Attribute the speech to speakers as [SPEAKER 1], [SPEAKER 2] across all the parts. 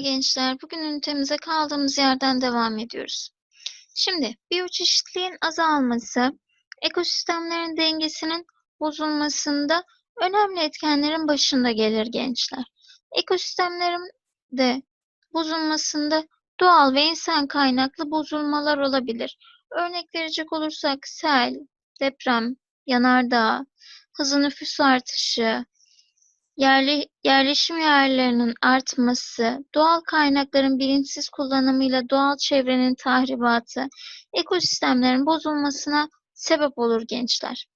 [SPEAKER 1] Gençler. Bugün ünitemize kaldığımız yerden devam ediyoruz. Şimdi biyoçeşitliğin azalması, ekosistemlerin dengesinin bozulmasında önemli etkenlerin başında gelir gençler. Ekosistemlerin de bozulmasında doğal ve insan kaynaklı bozulmalar olabilir. Örnek verecek olursak sel, deprem, yanardağ, hızlı nüfus artışı, yerli, yerleşim yerlerinin artması, doğal kaynakların bilinçsiz kullanımıyla doğal çevrenin tahribatı, ekosistemlerin bozulmasına sebep olur gençler.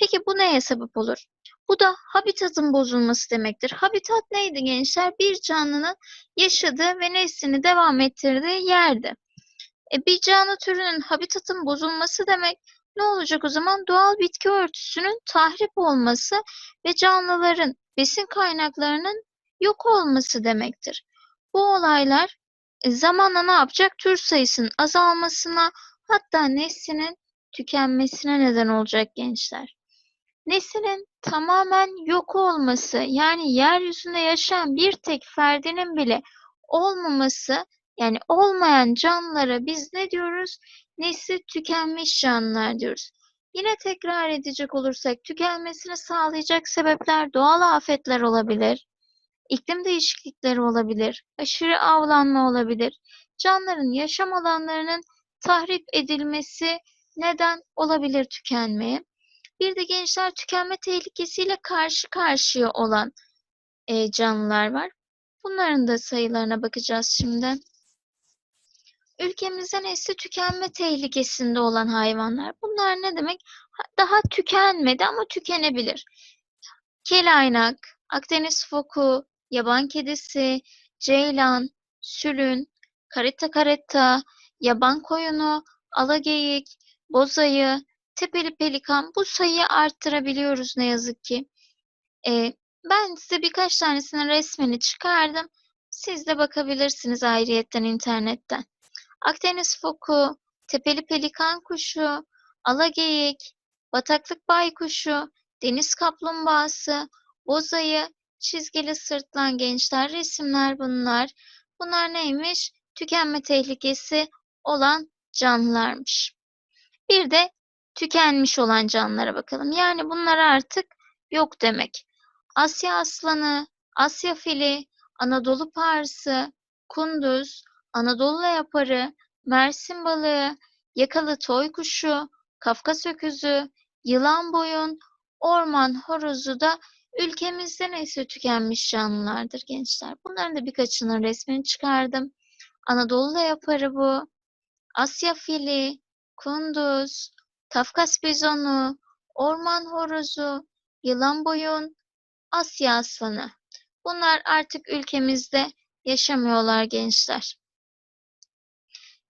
[SPEAKER 1] Peki bu neye sebep olur? Bu da habitatın bozulması demektir. Habitat neydi gençler? Bir canlının yaşadığı ve neslini devam ettirdiği yerdi. E, bir canlı türünün habitatın bozulması demek ne olacak o zaman? Doğal bitki örtüsünün tahrip olması ve canlıların besin kaynaklarının yok olması demektir. Bu olaylar e, zamanla ne yapacak? Tür sayısının azalmasına hatta neslinin tükenmesine neden olacak gençler. Neslinin tamamen yok olması yani yeryüzünde yaşayan bir tek ferdinin bile olmaması yani olmayan canlılara biz ne diyoruz? Nesli tükenmiş canlılar diyoruz. Yine tekrar edecek olursak tükenmesini sağlayacak sebepler doğal afetler olabilir, iklim değişiklikleri olabilir, aşırı avlanma olabilir, canlıların yaşam alanlarının tahrip edilmesi neden olabilir tükenmeye. Bir de gençler tükenme tehlikesiyle karşı karşıya olan e, canlılar var. Bunların da sayılarına bakacağız şimdi. Ülkemizde nesli tükenme tehlikesinde olan hayvanlar. Bunlar ne demek? Daha tükenmedi ama tükenebilir. Kelaynak, Akdeniz foku, yaban kedisi, ceylan, sülün, karetta karetta, yaban koyunu, alageyik, bozayı, tepeli pelikan bu sayıyı arttırabiliyoruz ne yazık ki. Ee, ben size birkaç tanesinin resmini çıkardım. Siz de bakabilirsiniz ayrıyetten internetten. Akdeniz foku, tepeli pelikan kuşu, alageyik, bataklık baykuşu, deniz kaplumbağası, bozayı, çizgili sırtlan gençler resimler bunlar. Bunlar neymiş? Tükenme tehlikesi olan canlılarmış. Bir de tükenmiş olan canlılara bakalım. Yani bunlar artık yok demek. Asya aslanı, Asya fili, Anadolu parsı, kunduz, Anadolu leoparı, Mersin balığı, yakalı toy kuşu, Kafkas öküzü, yılan boyun, orman horozu da ülkemizde nesli tükenmiş canlılardır gençler. Bunların da birkaçının resmini çıkardım. Anadolu leoparı bu, Asya fili, kunduz, Kafkas bizonu, orman horozu, yılan boyun, Asya aslanı. Bunlar artık ülkemizde yaşamıyorlar gençler.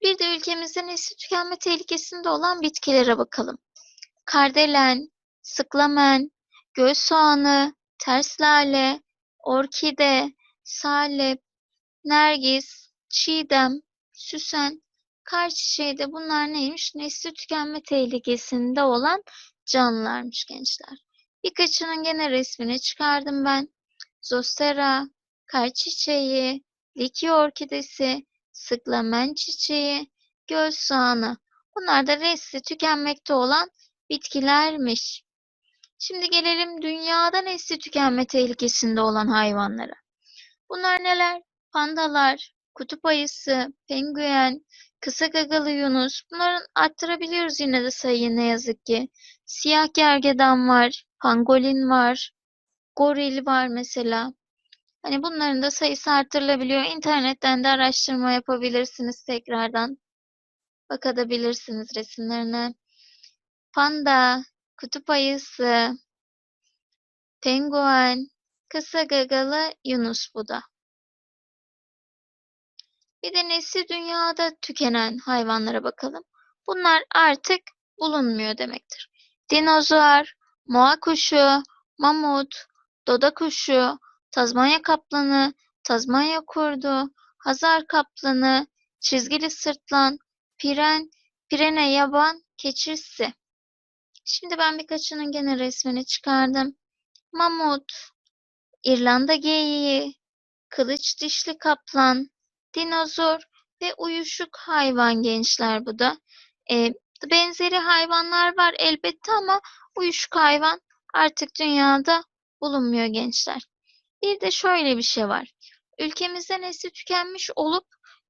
[SPEAKER 1] Bir de ülkemizde nesli tükenme tehlikesinde olan bitkilere bakalım. Kardelen, sıklamen, göz soğanı, ters orkide, salep, nergis, çiğdem, süsen, kar çiçeği de bunlar neymiş? Nesli tükenme tehlikesinde olan canlılarmış gençler. Birkaçının gene resmini çıkardım ben. Zostera, kar çiçeği, liki orkidesi, sıklamen çiçeği, göl soğanı. Bunlar da nesli tükenmekte olan bitkilermiş. Şimdi gelelim dünyada nesli tükenme tehlikesinde olan hayvanlara. Bunlar neler? Pandalar, kutup ayısı, penguen, kısa gagalı yunus. Bunların arttırabiliyoruz yine de sayıyı ne yazık ki. Siyah gergedan var, pangolin var, goril var mesela. Hani bunların da sayısı artırılabiliyor. İnternetten de araştırma yapabilirsiniz tekrardan. Bakabilirsiniz resimlerine. Panda, kutup ayısı, penguen, kısa gagalı yunus bu da. Bir de nesli dünyada tükenen hayvanlara bakalım. Bunlar artık bulunmuyor demektir. Dinozor, moa kuşu, mamut, doda kuşu, Tazmanya kaplanı, Tazmanya kurdu, Hazar kaplanı, çizgili sırtlan, piren, pirene yaban keçisi. Şimdi ben birkaçının gene resmini çıkardım. Mamut, İrlanda geyiği, kılıç dişli kaplan, dinozor ve uyuşuk hayvan gençler bu da. Ee, benzeri hayvanlar var elbette ama uyuşuk hayvan artık dünyada bulunmuyor gençler. Bir de şöyle bir şey var. Ülkemizde nesli tükenmiş olup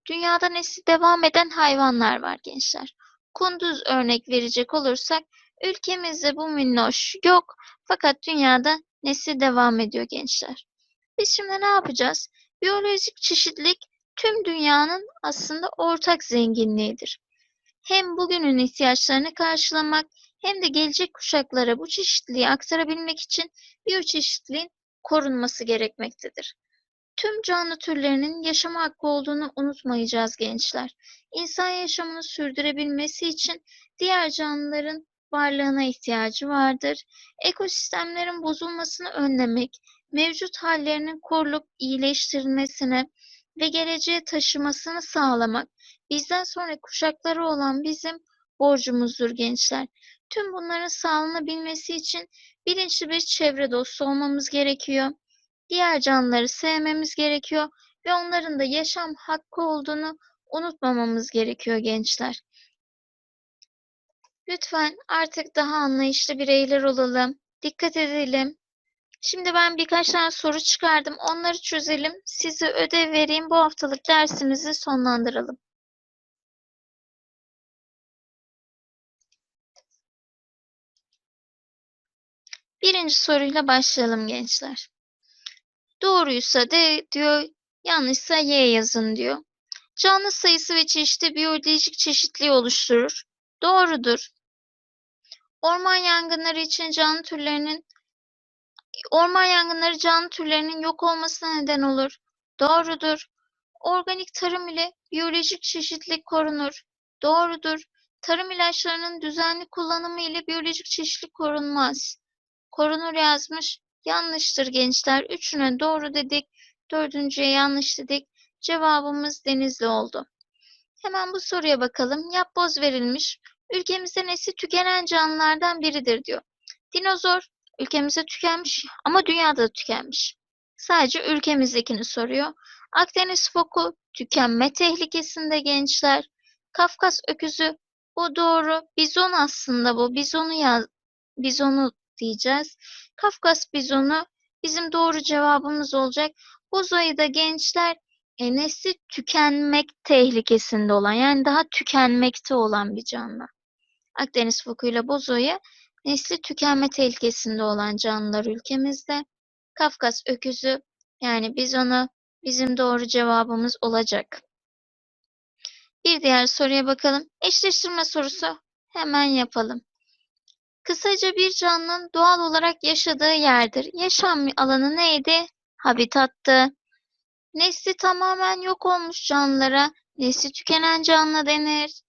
[SPEAKER 1] dünyada nesli devam eden hayvanlar var gençler. Kunduz örnek verecek olursak ülkemizde bu minnoş yok fakat dünyada nesli devam ediyor gençler. Biz şimdi ne yapacağız? Biyolojik çeşitlilik tüm dünyanın aslında ortak zenginliğidir. Hem bugünün ihtiyaçlarını karşılamak hem de gelecek kuşaklara bu çeşitliliği aktarabilmek için biyoçeşitliliğin korunması gerekmektedir. Tüm canlı türlerinin yaşama hakkı olduğunu unutmayacağız gençler. İnsan yaşamını sürdürebilmesi için diğer canlıların varlığına ihtiyacı vardır. Ekosistemlerin bozulmasını önlemek, mevcut hallerinin korulup iyileştirilmesine ve geleceğe taşımasını sağlamak bizden sonra kuşakları olan bizim borcumuzdur gençler. Tüm bunların sağlanabilmesi için bilinçli bir çevre dostu olmamız gerekiyor. Diğer canlıları sevmemiz gerekiyor ve onların da yaşam hakkı olduğunu unutmamamız gerekiyor gençler. Lütfen artık daha anlayışlı bireyler olalım. Dikkat edelim. Şimdi ben birkaç tane soru çıkardım. Onları çözelim. Size ödev vereyim. Bu haftalık dersimizi sonlandıralım. Birinci soruyla başlayalım gençler. Doğruysa D diyor, yanlışsa Y yazın diyor. Canlı sayısı ve çeşitli biyolojik çeşitliliği oluşturur. Doğrudur. Orman yangınları için canlı türlerinin orman yangınları canlı türlerinin yok olmasına neden olur. Doğrudur. Organik tarım ile biyolojik çeşitlilik korunur. Doğrudur. Tarım ilaçlarının düzenli kullanımı ile biyolojik çeşitlilik korunmaz. Korunur yazmış. Yanlıştır gençler. Üçüne doğru dedik. Dördüncüye yanlış dedik. Cevabımız Denizli oldu. Hemen bu soruya bakalım. Yapboz verilmiş. Ülkemizde nesli tükenen canlılardan biridir diyor. Dinozor ülkemizde tükenmiş ama dünyada da tükenmiş. Sadece ülkemizdekini soruyor. Akdeniz foku tükenme tehlikesinde gençler. Kafkas öküzü bu doğru. Bizon aslında bu. Bizonu yaz bizonu diyeceğiz. Kafkas bizonu bizim doğru cevabımız olacak. Bozoyu da gençler e, nesli tükenmek tehlikesinde olan yani daha tükenmekte olan bir canlı. Akdeniz fokuyla bozoyu nesli tükenme tehlikesinde olan canlılar ülkemizde. Kafkas öküzü yani bizonu bizim doğru cevabımız olacak. Bir diğer soruya bakalım. Eşleştirme sorusu hemen yapalım. Kısaca bir canlının doğal olarak yaşadığı yerdir. Yaşam alanı neydi? Habitattı. Nesli tamamen yok olmuş canlılara nesli tükenen canlı denir.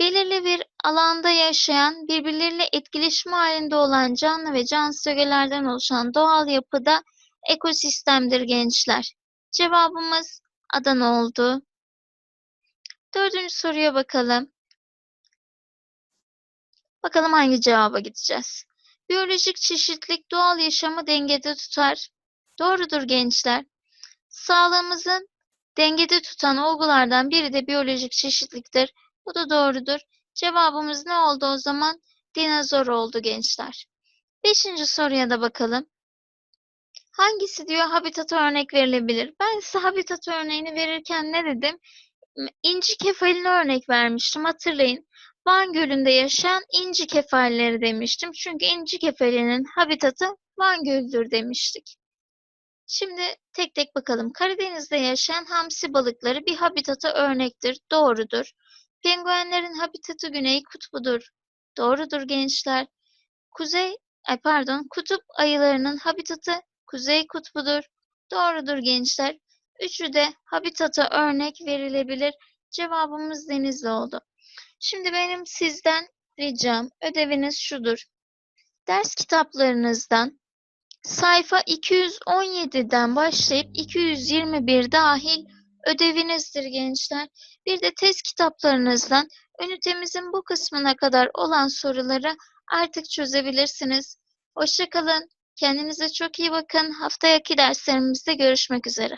[SPEAKER 1] Belirli bir alanda yaşayan, birbirleriyle etkileşim halinde olan canlı ve cansız ögelerden oluşan doğal yapıda ekosistemdir gençler. Cevabımız Adana oldu. Dördüncü soruya bakalım. Bakalım hangi cevaba gideceğiz. Biyolojik çeşitlilik doğal yaşamı dengede tutar. Doğrudur gençler. Sağlığımızın dengede tutan olgulardan biri de biyolojik çeşitliliktir. Bu da doğrudur. Cevabımız ne oldu o zaman? Dinozor oldu gençler. Beşinci soruya da bakalım. Hangisi diyor habitat örnek verilebilir? Ben size habitat örneğini verirken ne dedim? İnci kefalini örnek vermiştim hatırlayın. Van Gölü'nde yaşayan inci kefalleri demiştim. Çünkü inci kefalinin habitatı Van Gölü'dür demiştik. Şimdi tek tek bakalım. Karadeniz'de yaşayan hamsi balıkları bir habitata örnektir. Doğrudur. Penguenlerin habitatı güney kutbudur. Doğrudur gençler. Kuzey, pardon, kutup ayılarının habitatı kuzey kutbudur. Doğrudur gençler. Üçü de habitata örnek verilebilir. Cevabımız denizli oldu. Şimdi benim sizden ricam, ödeviniz şudur. Ders kitaplarınızdan sayfa 217'den başlayıp 221 dahil ödevinizdir gençler. Bir de test kitaplarınızdan ünitemizin bu kısmına kadar olan soruları artık çözebilirsiniz. Hoşçakalın. Kendinize çok iyi bakın. Haftaki derslerimizde görüşmek üzere.